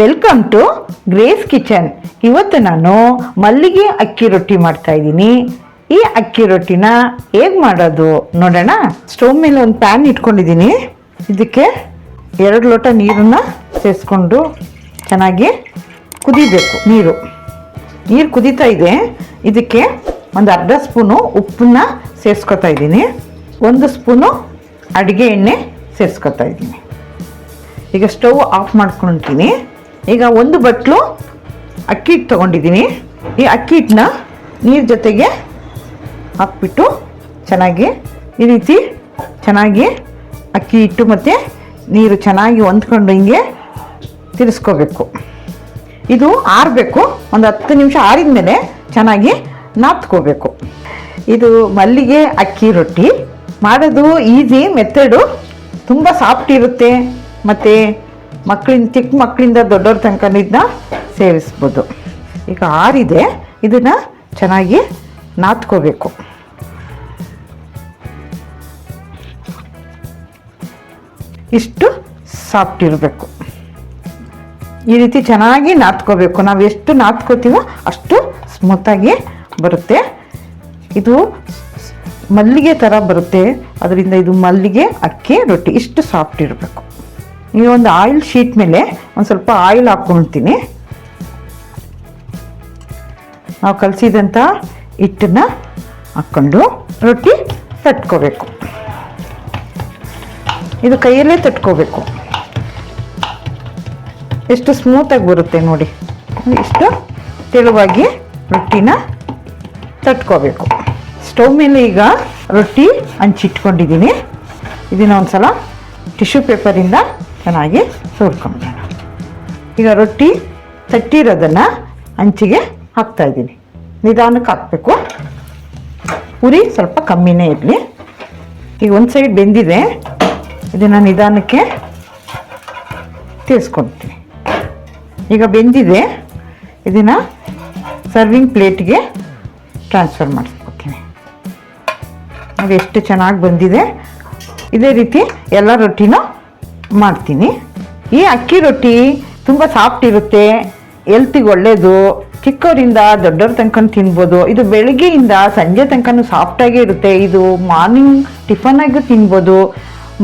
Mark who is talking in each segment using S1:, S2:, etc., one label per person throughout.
S1: Welcome to grace kitchen ಇವತ್ತು ನಾನು ಮಲ್ಲಿಗೆ ಅಕ್ಕಿ ರೊಟ್ಟಿ ಮಾಡ್ತಾ ಇದ್ದೀನಿ. ಈ ಅಕ್ಕಿ ರೊಟ್ಟಿನ ಹೇಗೆ ಮಾಡೋದು ನೋಡೋಣ. ಸ್ಟವ್ ಮೇಲೆ ಒಂದು ಪ್ಯಾನ್ ಇಟ್ಕೊಂಡಿದ್ದೀನಿ. ಇದಕ್ಕೆ ಎರಡು ಲೋಟ ನೀರನ್ನು ಸೇರಿಸ್ಕೊಂಡು ಚೆನ್ನಾಗಿ ಕುದಿಬೇಕು. ನೀರು. ನೀರು ಕುದೀತಾ ಇದೆ. ಇದಕ್ಕೆ ಒಂದು ಅರ್ಧ ಸ್ಪೂನು ಉಪ್ಪನ್ನ ಸೇರಿಸ್ಕೊತಾ ಇದ್ದೀನಿ. ಒಂದು ಸ್ಪೂನು ಅಡುಗೆ ಎಣ್ಣೆ ಸೇರಿಸ್ಕೊತಾ ಇದ್ದೀನಿ. ಈಗ ಸ್ಟವ್ ಆಫ್ ಮಾಡ್ಕೊಳ್ತೀನಿ ಈಗ ಒಂದು ಬಟ್ಲು ಅಕ್ಕಿ ಹಿಟ್ಟು ತೊಗೊಂಡಿದ್ದೀನಿ. ಈ ಅಕ್ಕಿ ಹಿಟ್ಟನ್ನ ನೀರು ಜೊತೆಗೆ ಹಾಕ್ಬಿಟ್ಟು ಚೆನ್ನಾಗಿ ಈ ರೀತಿ ಚೆನ್ನಾಗಿ ಅಕ್ಕಿ ಹಿಟ್ಟು ಮತ್ತು ನೀರು ಚೆನ್ನಾಗಿ ಹೊಂದ್ಕೊಂಡು ಹಿಂಗೆ ತಿರ್ಸ್ಕೋಬೇಕು. ಇದು ಆರಬೇಕು. ಒಂದು ಹತ್ತು ನಿಮಿಷ ಆರಿದ ಮೇಲೆ ಚೆನ್ನಾಗಿ ನಾದ್ಕೋಬೇಕು ಇದು ಮಲ್ಲಿಗೆ ಅಕ್ಕಿ ರೊಟ್ಟಿ. ಮಾಡೋದು ಈಸಿ ಮೆಥಡು ತುಂಬ ಸಾಫ್ಟ್ ಇರುತ್ತೆ. ಮತ್ತು ಮಕ್ಕಳಿಂದ, ಚಿಕ್ಕ ಮಕ್ಕಳಿಂದ ದೊಡ್ಡವ್ರ ತನಕ ಇದನ್ನ ಸೇವಿಸ್ಬೋದು. ಈಗ ಆರಿದೆ, ಇದನ್ನು ಚೆನ್ನಾಗಿ ನಾತ್ಕೋಬೇಕು ಇಷ್ಟು ಸಾಫ್ಟ್ ಇರಬೇಕು. ಈ ರೀತಿ ಚೆನ್ನಾಗಿ ನಾತ್ಕೋಬೇಕು ನಾವು ಎಷ್ಟು ನಾತ್ಕೋತೀವೋ ಅಷ್ಟು ಸ್ಮೂತಾಗಿ ಬರುತ್ತೆ. ಇದು ಮಲ್ಲಿಗೆ ಥರ ಬರುತ್ತೆ. ಅದರಿಂದ ಇದು ಮಲ್ಲಿಗೆ, ಅಕ್ಕಿ, ರೊಟ್ಟಿ, ಇಷ್ಟು ಸಾಫ್ಟ್ ಇರಬೇಕು. ಈ ಒಂದು ಆಯಿಲ್ ಶೀಟ್ ಮೇಲೆ ಒಂದು ಸ್ವಲ್ಪ ಆಯಿಲ್ ಹಾಕ್ಕೊಳ್ತೀನಿ. ನಾವು ಕಲಸಿದಂಥ ಹಿಟ್ಟನ್ನ ಹಾಕ್ಕೊಂಡು ರೊಟ್ಟಿ ತಟ್ಕೋಬೇಕು. ಇದು ಕೈಯಲ್ಲೇ ತಟ್ಕೋಬೇಕು. ಎಷ್ಟು ಸ್ಮೂತಾಗಿ ಬರುತ್ತೆ ನೋಡಿ. ಇಷ್ಟು ತೆಳುವಾಗಿ ರೊಟ್ಟಿನ ತಟ್ಕೋಬೇಕು. ಸ್ಟವ್ ಮೇಲೆ ಈಗ ರೊಟ್ಟಿ ಹಂಚಿಟ್ಕೊಂಡಿದ್ದೀನಿ. ಇದನ್ನ ಒಂದ್ಸಲ ಟಿಶ್ಯೂ ಪೇಪರಿಂದ ಚೆನ್ನಾಗಿ ಸೋರ್ಕೊಂಬಿಡೋಣ ಈಗ ರೊಟ್ಟಿ ತಟ್ಟಿರೋದನ್ನು ಹಂಚಿಗೆ ಹಾಕ್ತಾ ಇದ್ದೀನಿ. ನಿಧಾನಕ್ಕೆ ಹಾಕಬೇಕು. ಉರಿ ಸ್ವಲ್ಪ ಕಮ್ಮಿನೇ ಇರಲಿ. ಈಗ ಒಂದು ಸೈಡ್ ಬೆಂದಿದೆ. ಇದನ್ನು ನಿಧಾನಕ್ಕೆ ತೀರಿಸ್ಕೊಳ್ತೀನಿ ಈಗ ಬೆಂದಿದೆ. ಇದನ್ನು ಸರ್ವಿಂಗ್ ಪ್ಲೇಟ್ಗೆ ಟ್ರಾನ್ಸ್ಫರ್ ಮಾಡಿಸ್ಕೊತೀನಿ ಅದು ಎಷ್ಟು ಚೆನ್ನಾಗಿ ಬಂದಿದೆ. ಇದೇ ರೀತಿ ಎಲ್ಲ ರೊಟ್ಟಿನೂ ಮಾಡ್ತೀನಿ. ಈ ಅಕ್ಕಿ ರೊಟ್ಟಿ ತುಂಬ ಸಾಫ್ಟ್ ಇರುತ್ತೆ ಎಲ್ತಿಗೆ ಒಳ್ಳೆಯದು ಚಿಕ್ಕವರಿಂದ ದೊಡ್ಡವ್ರ ತನಕ ತಿನ್ಬೋದು. ಇದು ಬೆಳಗ್ಗೆಯಿಂದ ಸಂಜೆ ತನಕನೂ ಸಾಫ್ಟಾಗೇ ಇರುತ್ತೆ. ಇದು ಮಾರ್ನಿಂಗ್ ಟಿಫನಾಗೂ ತಿನ್ಬೋದು,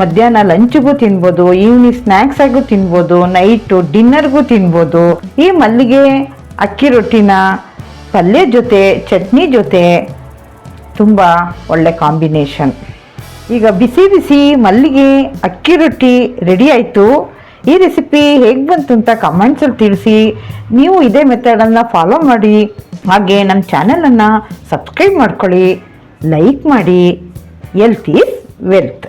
S1: ಮಧ್ಯಾಹ್ನ ಲಂಚ್ಗೂ ತಿನ್ಬೋದು ಈವ್ನಿಂಗ್ ಸ್ನ್ಯಾಕ್ಸ್ ಆಗು ತಿನ್ಬೋದು ನೈಟು ಡಿನ್ನರ್ಗೂ ತಿನ್ಬೋದು. ಈ ಮಲ್ಲಿಗೆ ಅಕ್ಕಿ ರೊಟ್ಟಿನ ಪಲ್ಯ ಜೊತೆ, ಚಟ್ನಿ ಜೊತೆ ತುಂಬ ಒಳ್ಳೆ ಕಾಂಬಿನೇಷನ್ ಈಗ ಬಿಸಿ ಬಿಸಿ ಮಲ್ಲಿಗೆ, ಅಕ್ಕಿ ರೊಟ್ಟಿ ರೆಡಿ ಆಯಿತು. ಈ ರೆಸಿಪಿ ಹೇಗೆ ಬಂತು ಅಂತ ಕಮೆಂಟ್ಸಲ್ಲಿ ತಿಳಿಸಿ. ನೀವು ಇದೇ ಮೆಥಡನ್ನು ಫಾಲೋ ಮಾಡಿ. ಹಾಗೆ ನಮ್ಮ ಚಾನಲನ್ನು ಸಬ್ಸ್ಕ್ರೈಬ್ ಮಾಡ್ಕೊಳ್ಳಿ. ಲೈಕ್ ಮಾಡಿ. Health wealth